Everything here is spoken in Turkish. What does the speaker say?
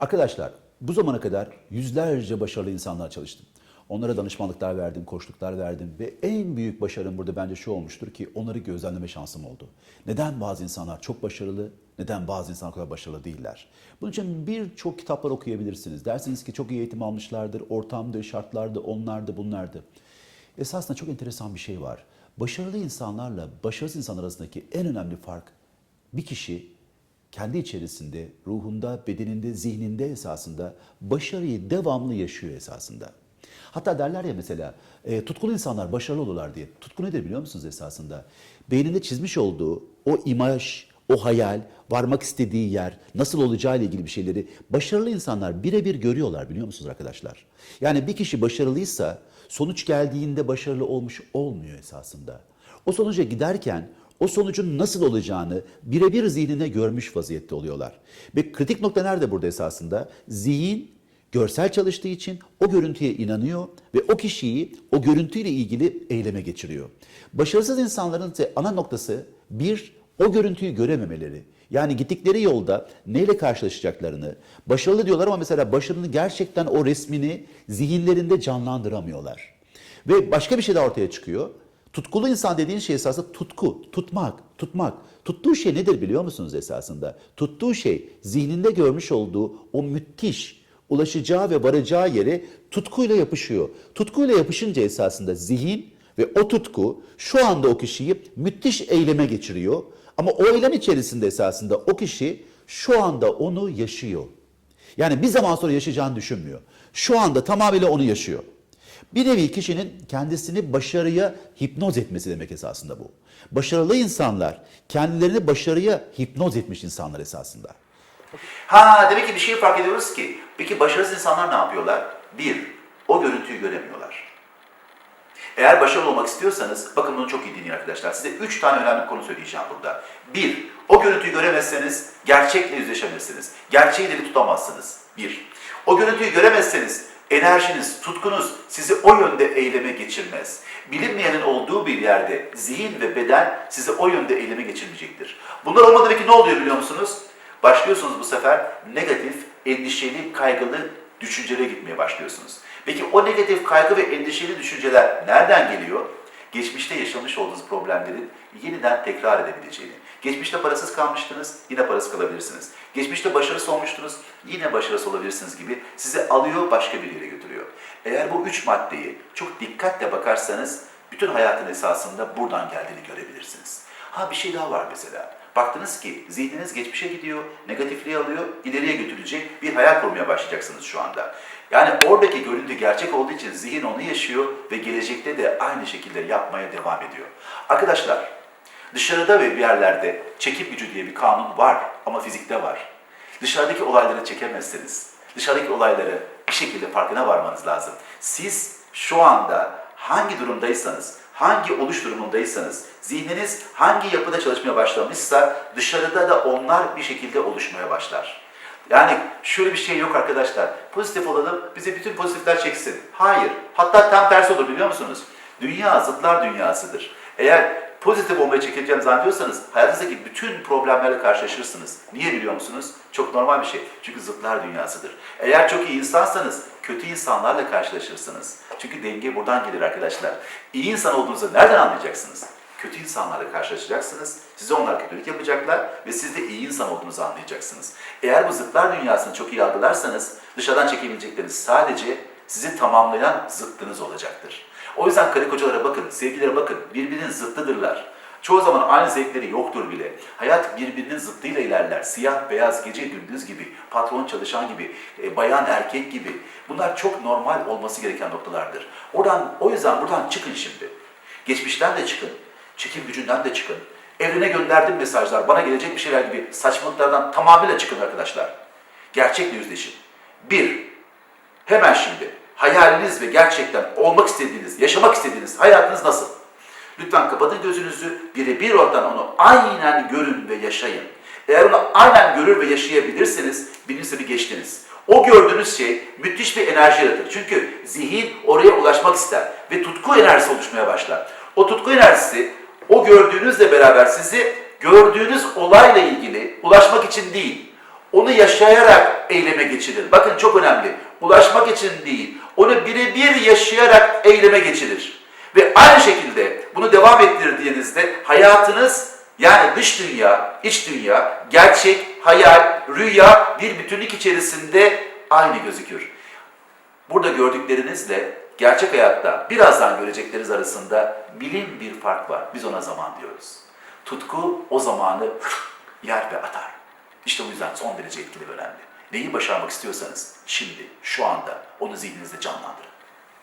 Arkadaşlar bu zamana kadar yüzlerce başarılı insanlar çalıştım. Onlara danışmanlıklar verdim, koçluklar verdim ve en büyük başarım burada bence şu olmuştur ki onları gözlemleme şansım oldu. Neden bazı insanlar çok başarılı, neden bazı insanlar kadar başarılı değiller? Bunun için birçok kitaplar okuyabilirsiniz. Dersiniz ki çok iyi eğitim almışlardır, ortamdı, şartlardı, onlardı, bunlardı. Esasında çok enteresan bir şey var. Başarılı insanlarla başarısız insanlar arasındaki en önemli fark bir kişi kendi içerisinde, ruhunda, bedeninde, zihninde esasında başarıyı devamlı yaşıyor esasında. Hatta derler ya mesela e, tutkulu insanlar başarılı olurlar diye. Tutku nedir biliyor musunuz esasında? Beyninde çizmiş olduğu o imaj, o hayal, varmak istediği yer, nasıl olacağı ile ilgili bir şeyleri başarılı insanlar birebir görüyorlar biliyor musunuz arkadaşlar? Yani bir kişi başarılıysa sonuç geldiğinde başarılı olmuş olmuyor esasında. O sonuca giderken o sonucun nasıl olacağını birebir zihnine görmüş vaziyette oluyorlar. Ve kritik nokta nerede burada esasında? Zihin görsel çalıştığı için o görüntüye inanıyor ve o kişiyi o görüntüyle ilgili eyleme geçiriyor. Başarısız insanların ana noktası bir, o görüntüyü görememeleri. Yani gittikleri yolda neyle karşılaşacaklarını, başarılı diyorlar ama mesela başarının gerçekten o resmini zihinlerinde canlandıramıyorlar. Ve başka bir şey de ortaya çıkıyor. Tutkulu insan dediğin şey esasında tutku, tutmak, tutmak. Tuttuğu şey nedir biliyor musunuz esasında? Tuttuğu şey zihninde görmüş olduğu o müthiş ulaşacağı ve varacağı yere tutkuyla yapışıyor. Tutkuyla yapışınca esasında zihin ve o tutku şu anda o kişiyi müthiş eyleme geçiriyor. Ama o eylem içerisinde esasında o kişi şu anda onu yaşıyor. Yani bir zaman sonra yaşayacağını düşünmüyor. Şu anda tamamıyla onu yaşıyor. Bir nevi kişinin kendisini başarıya hipnoz etmesi demek esasında bu. Başarılı insanlar kendilerini başarıya hipnoz etmiş insanlar esasında. Ha demek ki bir şey fark ediyoruz ki. Peki başarısız insanlar ne yapıyorlar? Bir, o görüntüyü göremiyorlar. Eğer başarılı olmak istiyorsanız, bakın bunu çok iyi dinleyin arkadaşlar. Size üç tane önemli konu söyleyeceğim burada. Bir, o görüntüyü göremezseniz gerçekle yüzleşemezsiniz. Gerçeği dili tutamazsınız. Bir. O görüntüyü göremezseniz enerjiniz, tutkunuz sizi o yönde eyleme geçirmez. Bilinmeyenin olduğu bir yerde zihin ve beden sizi o yönde eyleme geçirmeyecektir. Bunlar olmadan peki ne oluyor biliyor musunuz? Başlıyorsunuz bu sefer negatif, endişeli, kaygılı düşüncelere gitmeye başlıyorsunuz. Peki o negatif kaygı ve endişeli düşünceler nereden geliyor? Geçmişte yaşamış olduğunuz problemlerin yeniden tekrar edebileceğini. Geçmişte parasız kalmıştınız, yine parasız kalabilirsiniz. Geçmişte başarısız olmuştunuz, yine başarısız olabilirsiniz gibi sizi alıyor başka bir yere götürüyor. Eğer bu üç maddeyi çok dikkatle bakarsanız bütün hayatın esasında buradan geldiğini görebilirsiniz. Ha bir şey daha var mesela. Baktınız ki zihniniz geçmişe gidiyor, negatifliği alıyor, ileriye götürecek bir hayal kurmaya başlayacaksınız şu anda. Yani oradaki görüntü gerçek olduğu için zihin onu yaşıyor ve gelecekte de aynı şekilde yapmaya devam ediyor. Arkadaşlar, dışarıda ve bir yerlerde çekim gücü diye bir kanun var ama fizikte var. Dışarıdaki olayları çekemezseniz, dışarıdaki olayları bir şekilde farkına varmanız lazım. Siz şu anda hangi durumdaysanız, hangi oluş durumundaysanız, zihniniz hangi yapıda çalışmaya başlamışsa dışarıda da onlar bir şekilde oluşmaya başlar. Yani şöyle bir şey yok arkadaşlar. Pozitif olalım, bize bütün pozitifler çeksin. Hayır. Hatta tam tersi olur biliyor musunuz? Dünya zıtlar dünyasıdır. Eğer pozitif olmaya çekileceğini zannediyorsanız hayatınızdaki bütün problemlerle karşılaşırsınız. Niye biliyor musunuz? Çok normal bir şey. Çünkü zıtlar dünyasıdır. Eğer çok iyi insansanız kötü insanlarla karşılaşırsınız. Çünkü denge buradan gelir arkadaşlar. İyi insan olduğunuzu nereden anlayacaksınız? Kötü insanlarla karşılaşacaksınız. Size onlar kötülük yapacaklar ve siz de iyi insan olduğunuzu anlayacaksınız. Eğer bu zıtlar dünyasını çok iyi algılarsanız dışarıdan çekebilecekleriniz sadece sizi tamamlayan zıttınız olacaktır. O yüzden karı kocalara bakın, sevgilere bakın. Birbirinin zıttıdırlar. Çoğu zaman aynı zevkleri yoktur bile. Hayat birbirinin zıttıyla ilerler. Siyah, beyaz, gece, gündüz gibi, patron, çalışan gibi, e, bayan, erkek gibi. Bunlar çok normal olması gereken noktalardır. Oradan, o yüzden buradan çıkın şimdi. Geçmişten de çıkın. Çekim gücünden de çıkın. Evrene gönderdiğim mesajlar, bana gelecek bir şeyler gibi saçmalıklardan tamamıyla çıkın arkadaşlar. Gerçekle yüzleşin. Bir, hemen şimdi hayaliniz ve gerçekten olmak istediğiniz, yaşamak istediğiniz hayatınız nasıl? Lütfen kapatın gözünüzü, birebir oradan onu aynen görün ve yaşayın. Eğer onu aynen görür ve yaşayabilirseniz birinci bir geçtiniz. O gördüğünüz şey müthiş bir enerji yaratır. Çünkü zihin oraya ulaşmak ister ve tutku enerjisi oluşmaya başlar. O tutku enerjisi o gördüğünüzle beraber sizi gördüğünüz olayla ilgili ulaşmak için değil, onu yaşayarak eyleme geçirir. Bakın çok önemli. Ulaşmak için değil, onu birebir yaşayarak eyleme geçirir. Ve aynı şekilde bunu devam ettirdiğinizde hayatınız yani dış dünya, iç dünya, gerçek, hayal, rüya bir bütünlük içerisinde aynı gözükür. Burada gördüklerinizle gerçek hayatta birazdan görecekleriniz arasında bilim bir fark var. Biz ona zaman diyoruz. Tutku o zamanı yer ve atar. İşte bu yüzden son derece etkili ve önemli. Neyi başarmak istiyorsanız şimdi, şu anda onu zihninizde canlandırın.